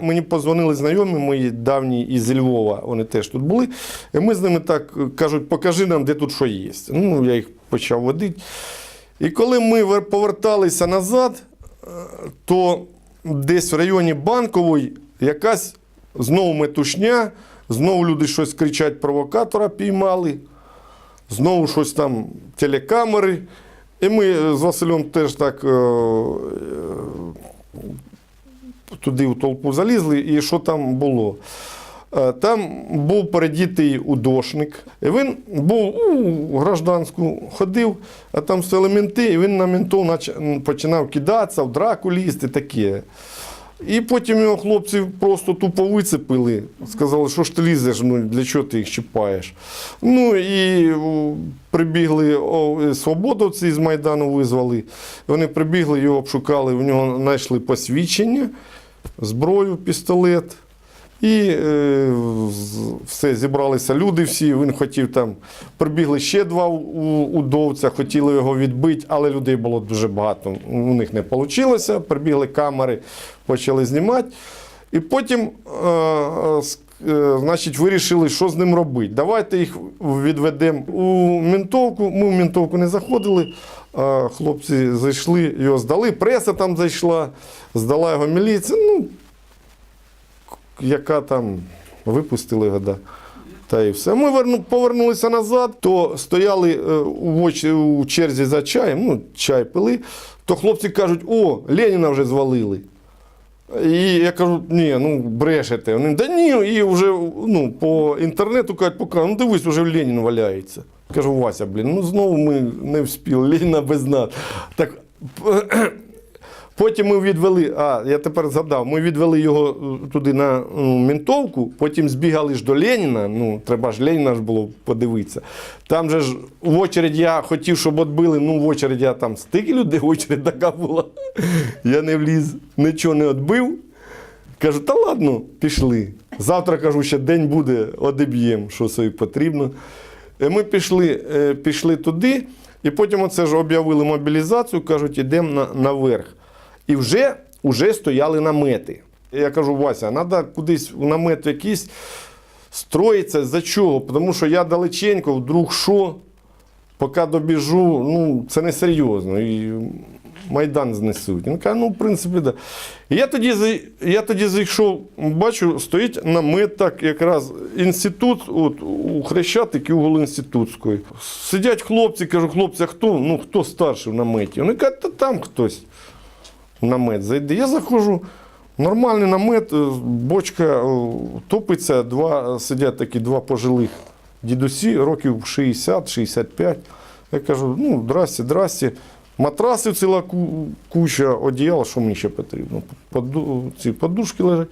Мені позвонили знайомі мої давні із Львова, вони теж тут були. І ми з ними так кажуть, покажи нам, де тут що є. Ну, я їх почав водити. І коли ми поверталися назад, е, то десь в районі Банкової якась знову метушня, знову люди щось кричать, провокатора піймали, знову щось там телекамери. І ми з Василем теж так е, туди в толпу залізли, і що там було? Е, Там був передітий удошник. І він був у гражданську ходив, а там стояли менти, і він на ментов починав кидатися, в драку лізти, таке. І потім його хлопці просто тупо вицепили. Сказали, що ж ти лізеш, ну для чого ти їх чіпаєш. Ну і прибігли свободовці з Майдану визвали. Вони прибігли, його обшукали, в нього знайшли посвідчення, зброю, пістолет. І е, все, зібралися люди всі. Він хотів там. Прибігли ще два удовця, хотіли його відбити, але людей було дуже багато. У них не вийшло. Прибігли камери, почали знімати. І потім, е, е, е, значить, вирішили, що з ним робити. Давайте їх відведемо у ментовку. Ми в ментовку не заходили. а Хлопці зайшли, його здали. Преса там зайшла, здала його міліція. Ну, яка там випустили його, да. Та і все. Ми повернулися назад, то стояли е, у черзі за чаєм, ну, чай пили, то хлопці кажуть, о, Леніна вже звалили. І я кажу, ні, ну брешете. Вони, да ні, і вже ну, по інтернету кажуть, пока, ну дивись, вже Ленін валяється. Кажу, Вася, блін, ну знову ми не вспіли, Леніна без нас. Так, Потім ми відвели, а я тепер згадав, ми відвели його е, туди на ну, ментовку, потім збігали ж до Леніна. Ну, треба ж Леніна ж було подивитися. Там же ж в очередь я хотів, щоб відбили, ну в очередь я там стільки людей, очередь така була. Я не вліз, нічого не відбив. Кажу, та ладно, пішли. Завтра кажу, ще день буде, одеб'єм, що собі потрібно. Е, Ми пішли, е, пішли туди, і потім оце ж об'явили мобілізацію, кажуть, йдемо на, наверх. І вже, вже стояли намети. Я кажу, Вася, треба кудись в намет якийсь строїться. За чого? Тому що я далеченько, вдруг що, поки добіжу, ну, це не серйозно. І Майдан знесуть. Він каже, ну, в принципі, да. І я тоді, я тоді зайшов, бачу, стоїть намет так, якраз інститут, от, у Хрещатик і угол інститутської. Сидять хлопці, кажу, хлопці, а хто? Ну, хто старший в наметі? Вони кажуть, та там хтось намет зайде. Я заходжу, нормальний намет, е, бочка е, топиться, два, сидять такі два пожилих дідусі, років 60-65. Я кажу, ну, здрасте, здрасте. Матрасів ціла куча, одіяла, що мені ще потрібно. Поду, ці подушки лежать.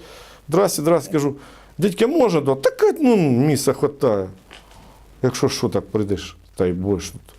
Здрасте, здрасте, кажу, дядька може? Да? Так ну, місця хватає. Якщо що, так прийдеш, та й будеш тут.